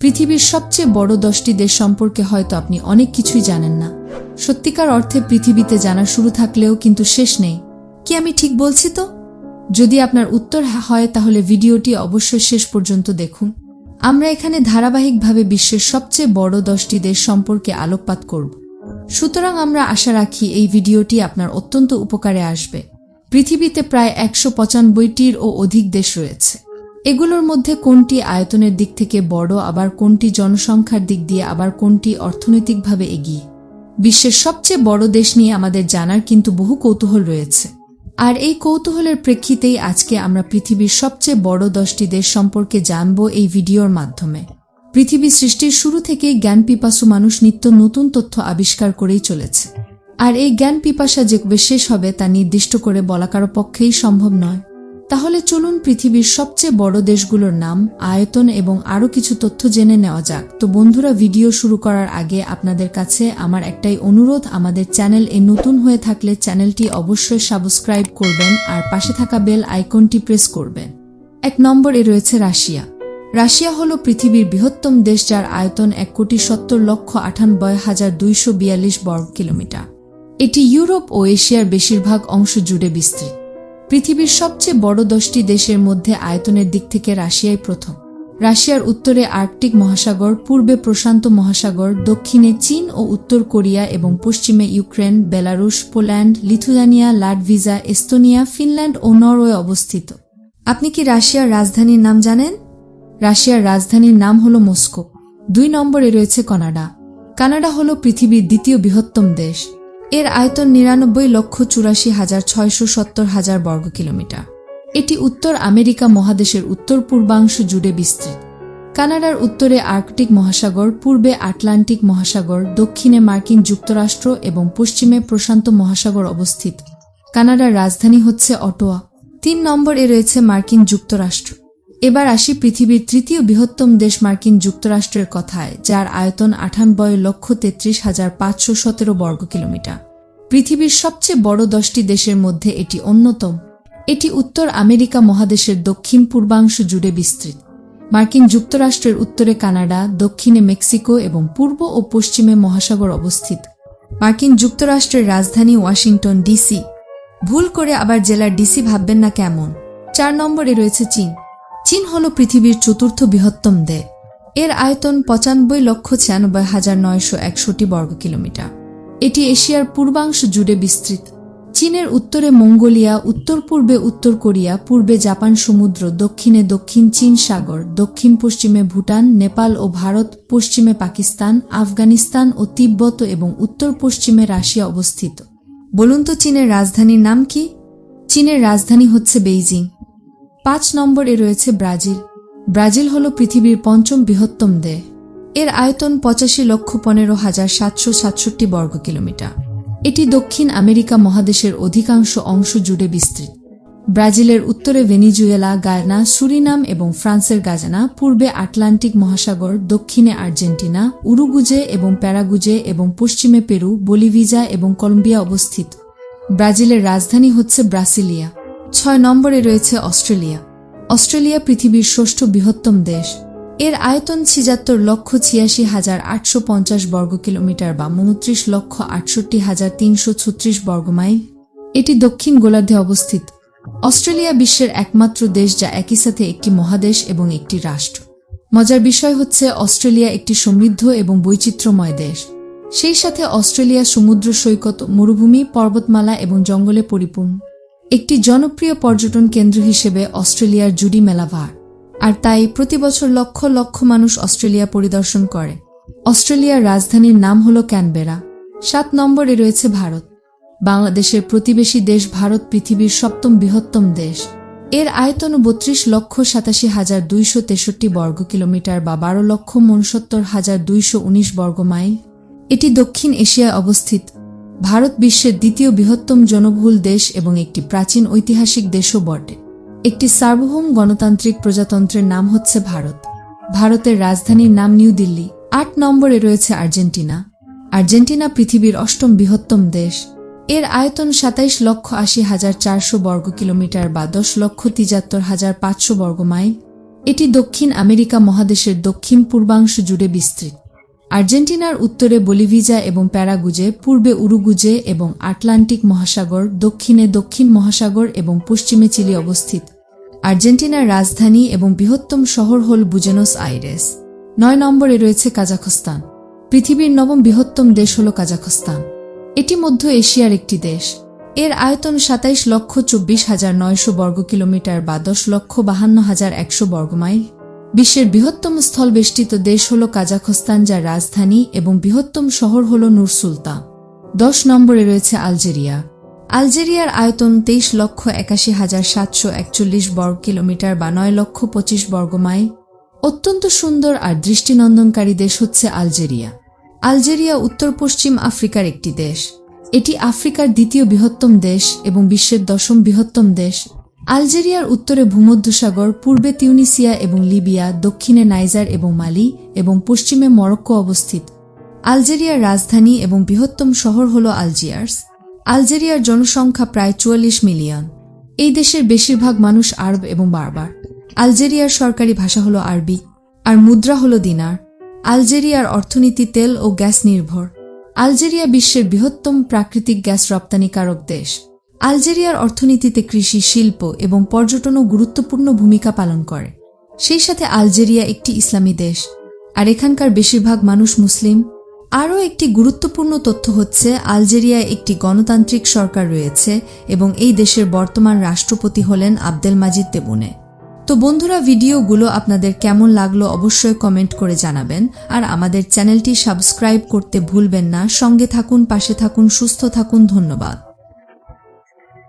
পৃথিবীর সবচেয়ে বড় দশটি দেশ সম্পর্কে হয়তো আপনি অনেক কিছুই জানেন না। সত্যিকার অর্থে পৃথিবীতে জানা শুরু থাকলেও কিন্তু শেষ নেই। কি আমি ঠিক বলছি তো? যদি আপনার উত্তর হ্যাঁ তাহলে ভিডিওটি অবশ্যই শেষ পর্যন্ত দেখুন। আমরা এখানে ধারাবাহিকভাবে বিশ্বের সবচেয়ে বড় দশটি দেশ সম্পর্কে আলোকপাত করব। সুতরাং আমরা আশা রাখি এই ভিডিওটি আপনার অত্যন্ত উপকারে আসবে। পৃথিবীতে প্রায় একশো পঁচানব্বইটির ও অধিক দেশ রয়েছে। এগুলোর মধ্যে কোনটি আয়তনের দিক থেকে বড়, আবার কোনটি জনসংখ্যার দিক দিয়ে, আবার কোনটি অর্থনৈতিকভাবে এগিয়ে? বিশ্বের সবচেয়ে বড় দেশ নিয়ে আমাদের জানার কিন্তু বহু কৌতূহল রয়েছে। আর এই কৌতূহলের প্রেক্ষিতেই আজকে আমরা পৃথিবীর সবচেয়ে বড় দশটি দেশ সম্পর্কে জানব এই ভিডিওর মাধ্যমে। পৃথিবী সৃষ্টির শুরু থেকেই জ্ঞান পিপাসু মানুষ নিত্য নতুন তথ্য আবিষ্কার করেই চলেছে। আর এই জ্ঞান পিপাসা যে শেষ হবে তা নির্দিষ্ট করে বলা কারও পক্ষেই সম্ভব নয়। তাহলে চলুন পৃথিবীর সবচেয়ে বড় দেশগুলোর নাম, আয়তন এবং আরও কিছু তথ্য জেনে নেওয়া যাক। তো বন্ধুরা, ভিডিও শুরু করার আগে আপনাদের কাছে আমার একটাই অনুরোধ, আমাদের চ্যানেল এ নতুন হয়ে থাকলে চ্যানেলটি অবশ্যই সাবস্ক্রাইব করবেন আর পাশে থাকা বেল আইকনটি প্রেস করবেন। এক নম্বরে রয়েছে রাশিয়া। রাশিয়া হল পৃথিবীর বৃহত্তম দেশ যার আয়তন এক কোটি সত্তর লক্ষ আটানব্বই হাজার দুইশো বিয়াল্লিশ বর্গ কিলোমিটার। এটি ইউরোপ ও এশিয়ার বেশিরভাগ অংশ জুড়ে বিস্তৃত। পৃথিবীর সবচেয়ে বড় দশটি দেশের মধ্যে আয়তনের দিক থেকে রাশিয়াই প্রথম। রাশিয়ার উত্তরে আর্কটিক মহাসাগর, পূর্বে প্রশান্ত মহাসাগর, দক্ষিণে চীন ও উত্তর কোরিয়া এবং পশ্চিমে Ukraine, Belarus, Poland, Lithuania, Latvia, Estonia, Finland ও নরওয়ে অবস্থিত। আপনি কি রাশিয়ার রাজধানীর নাম জানেন? রাশিয়ার রাজধানীর নাম হল মস্কো। দুই নম্বরে রয়েছে কানাডা। কানাডা হল পৃথিবীর দ্বিতীয় বৃহত্তম দেশ। এর আয়তন নিরানব্বই লক্ষ চুরাশি হাজার ছয়শো সত্তর হাজার বর্গ কিলোমিটার। এটি উত্তর আমেরিকা মহাদেশের উত্তর পূর্বাংশ জুড়ে বিস্তৃত। কানাডার উত্তরে আর্কটিক মহাসাগর, পূর্বে আটলান্টিক মহাসাগর, দক্ষিণে মার্কিন যুক্তরাষ্ট্র এবং পশ্চিমে প্রশান্ত মহাসাগর অবস্থিত। কানাডার রাজধানী হচ্ছে অটোয়া। তিন নম্বরে রয়েছে মার্কিন যুক্তরাষ্ট্র। এবার আসি পৃথিবীর তৃতীয় বৃহত্তম দেশ মার্কিন যুক্তরাষ্ট্রের কথায়, যার আয়তন আটানব্বই লক্ষ তেত্রিশ হাজার পাঁচশো সতেরো বর্গ কিলোমিটার। পৃথিবীর সবচেয়ে বড় দশটি দেশের মধ্যে এটি অন্যতম। এটি উত্তর আমেরিকা মহাদেশের দক্ষিণ পূর্বাংশ জুড়ে বিস্তৃত। মার্কিন যুক্তরাষ্ট্রের উত্তরে কানাডা, দক্ষিণে মেক্সিকো এবং পূর্ব ও পশ্চিমে মহাসাগর অবস্থিত। মার্কিন যুক্তরাষ্ট্রের রাজধানী ওয়াশিংটন ডিসি। ভুল করে আবার জেলার ডিসি ভাববেন না কেমন। চার নম্বরে রয়েছে চীন। চীন হল পৃথিবীর চতুর্থ বৃহত্তম দেশ। এর আয়তন পঁচানব্বই লক্ষ ছিয়ানব্বই হাজার নয়শো একষট্টি বর্গ কিলোমিটার। এটি এশিয়ার পূর্বাংশ জুড়ে বিস্তৃত। চীনের উত্তরে মঙ্গোলিয়া উত্তর পূর্বে উত্তর কোরিয়া, পূর্বে জাপান সমুদ্র, দক্ষিণে দক্ষিণ চীন সাগর দক্ষিণ পশ্চিমে ভুটান, নেপাল ও ভারত, পশ্চিমে পাকিস্তান, আফগানিস্তান ও তিব্বত এবং উত্তর পশ্চিমে রাশিয়া অবস্থিত। বলুন তো চীনের রাজধানীর নাম কি? চীনের রাজধানী হচ্ছে বেইজিং। পাঁচ নম্বরে রয়েছে ব্রাজিল। ব্রাজিল হল পৃথিবীর পঞ্চম বৃহত্তম দেশ। এর আয়তন পঁচাশি লক্ষ পনেরো হাজার সাতশো সাতষট্টি বর্গ কিলোমিটার। এটি দক্ষিণ আমেরিকা মহাদেশের অধিকাংশ অংশ জুড়ে বিস্তৃত। ব্রাজিলের উত্তরে ভেনিজুয়েলা গায়না সুরিনাম এবং ফ্রান্সের গাজানা, পূর্বে আটলান্টিক মহাসাগর, দক্ষিণে আর্জেন্টিনা উরুগুজে এবং প্যারাগুজে এবং পশ্চিমে পেরু বলিভিজা এবং কলম্বিয়া অবস্থিত। ব্রাজিলের রাজধানী হচ্ছে ব্রাসিলিয়া। ছয় নম্বরে রয়েছে অস্ট্রেলিয়া। অস্ট্রেলিয়া পৃথিবীর ষষ্ঠ বৃহত্তম দেশ। এর আয়তন ছিয়াত্তর লক্ষ ছিয়াশি হাজার আটশো পঞ্চাশ বর্গ কিলোমিটার বা উনত্রিশ লক্ষ আটষট্টি হাজার তিনশো ছত্রিশ বর্গমাইল এটি দক্ষিণ গোলার্ধে অবস্থিত। অস্ট্রেলিয়া বিশ্বের একমাত্র দেশ যা একই সাথে একটি মহাদেশ এবং একটি রাষ্ট্র। মজার বিষয় হচ্ছে অস্ট্রেলিয়া একটি সমৃদ্ধ এবং বৈচিত্র্যময় দেশ। সেই সাথে অস্ট্রেলিয়া সমুদ্র সৈকত, মরুভূমি, পর্বতমালা এবং জঙ্গলে পরিপূর্ণ। একটি জনপ্রিয় পর্যটন কেন্দ্র হিসেবে অস্ট্রেলিয়ার জুডি মেলা ভার আর তাই প্রতি বছর লক্ষ লক্ষ মানুষ অস্ট্রেলিয়া পরিদর্শন করে। অস্ট্রেলিয়ার রাজধানীর নাম হল ক্যানবেরা। সাত নম্বরে রয়েছে ভারত। বাংলাদেশের প্রতিবেশী দেশ ভারত পৃথিবীর সপ্তম বৃহত্তম দেশ। এর আয়তন বত্রিশ লক্ষ সাতাশি হাজার দুইশো তেষট্টি বর্গ কিলোমিটার বা বারো লক্ষ মনসত্তর হাজার দুইশো উনিশ বর্গ মাইল। এটি দক্ষিণ এশিয়ায় অবস্থিত। ভারত বিশ্বের দ্বিতীয় বৃহত্তম জনবহুল দেশ এবং একটি প্রাচীন ঐতিহাসিক দেশও বটে। একটি সার্বভৌম গণতান্ত্রিক প্রজাতন্ত্রের নাম হচ্ছে ভারত। ভারতের রাজধানীর নাম নিউ দিল্লি। আট নম্বরে রয়েছে আর্জেন্টিনা। আর্জেন্টিনা পৃথিবীর অষ্টম বৃহত্তম দেশ। এর আয়তন সাতাইশ লক্ষ আশি হাজার চারশো বর্গ কিলোমিটার বা দশ লক্ষ তিজাত্তর হাজার পাঁচশো বর্গ মাইল। এটি দক্ষিণ আমেরিকা মহাদেশের দক্ষিণ পূর্বাংশ জুড়ে বিস্তৃত। আর্জেন্টিনার উত্তরে বলিভিজা এবং প্যারাগুজে পূর্বে উরুগুজে এবং আটলান্টিক মহাসাগর, দক্ষিণে দক্ষিণ মহাসাগর এবং পশ্চিমে চিলি অবস্থিত। আর্জেন্টিনার রাজধানী এবং বৃহত্তম শহর হল বুজেনোস আইরেস। নয় নম্বরে রয়েছে কাজাখস্তান। পৃথিবীর নবম বৃহত্তম দেশ হল কাজাখস্তান। এটি মধ্য এশিয়ার একটি দেশ। এর আয়তন সাতাইশ লক্ষ চব্বিশ হাজার নয়শো বর্গ কিলোমিটার বা দশ লক্ষ বাহান্ন হাজার একশো বর্গমাইল। বিশ্বের বৃহত্তম স্থলবেষ্টিত দেশ হল কাজাখস্তান, যার রাজধানী এবং বৃহত্তম শহর হল নূর সুলতান। দশ নম্বরে রয়েছে আলজেরিয়া। আলজেরিয়ার আয়তন তেইশ লক্ষ একাশি হাজার সাতশো একচল্লিশ বর্গ কিলোমিটার বা নয় লক্ষ পঁচিশ বর্গমাইল অত্যন্ত সুন্দর আর দৃষ্টিনন্দনকারী দেশ হচ্ছে আলজেরিয়া। আলজেরিয়া উত্তর পশ্চিম আফ্রিকার একটি দেশ। এটি আফ্রিকার দ্বিতীয় বৃহত্তম দেশ এবং বিশ্বের দশম বৃহত্তম দেশ। আলজেরিয়ার উত্তরে ভূমধ্যসাগর, পূর্বে তিউনিসিয়া এবং লিবিয়া, দক্ষিণে নাইজার এবং মালি এবং পশ্চিমে মরক্কো অবস্থিত। আলজেরিয়ার রাজধানী এবং বৃহত্তম শহর হল আলজিয়ার্স। আলজেরিয়ার জনসংখ্যা প্রায় চুয়াল্লিশ মিলিয়ন। এই দেশের বেশিরভাগ মানুষ আরব এবং বারবার। আলজেরিয়ার সরকারি ভাষা হল আরবি, আর মুদ্রা হল দিনার। আলজেরিয়ার অর্থনীতি তেল ও গ্যাস নির্ভর। আলজেরিয়া বিশ্বের বৃহত্তম প্রাকৃতিক গ্যাস রপ্তানিকারক দেশ। আলজেরিয়ার অর্থনীতিতে কৃষি, শিল্প এবং পর্যটনও গুরুত্বপূর্ণ ভূমিকা পালন করে। সেই সাথে আলজেরিয়া একটি ইসলামী দেশ, আর এখানকার বেশিরভাগ মানুষ মুসলিম। আরও একটি গুরুত্বপূর্ণ তথ্য হচ্ছে, আলজেরিয়ায় একটি গণতান্ত্রিক সরকার রয়েছে এবং এই দেশের বর্তমান রাষ্ট্রপতি হলেন আব্দেল মাজিদ তেবুনে তো বন্ধুরা, ভিডিওগুলো আপনাদের কেমন লাগল অবশ্যই কমেন্ট করে জানাবেন, আর আমাদের চ্যানেলটি সাবস্ক্রাইব করতে ভুলবেন না। সঙ্গে থাকুন, পাশে থাকুন, সুস্থ থাকুন, ধন্যবাদ।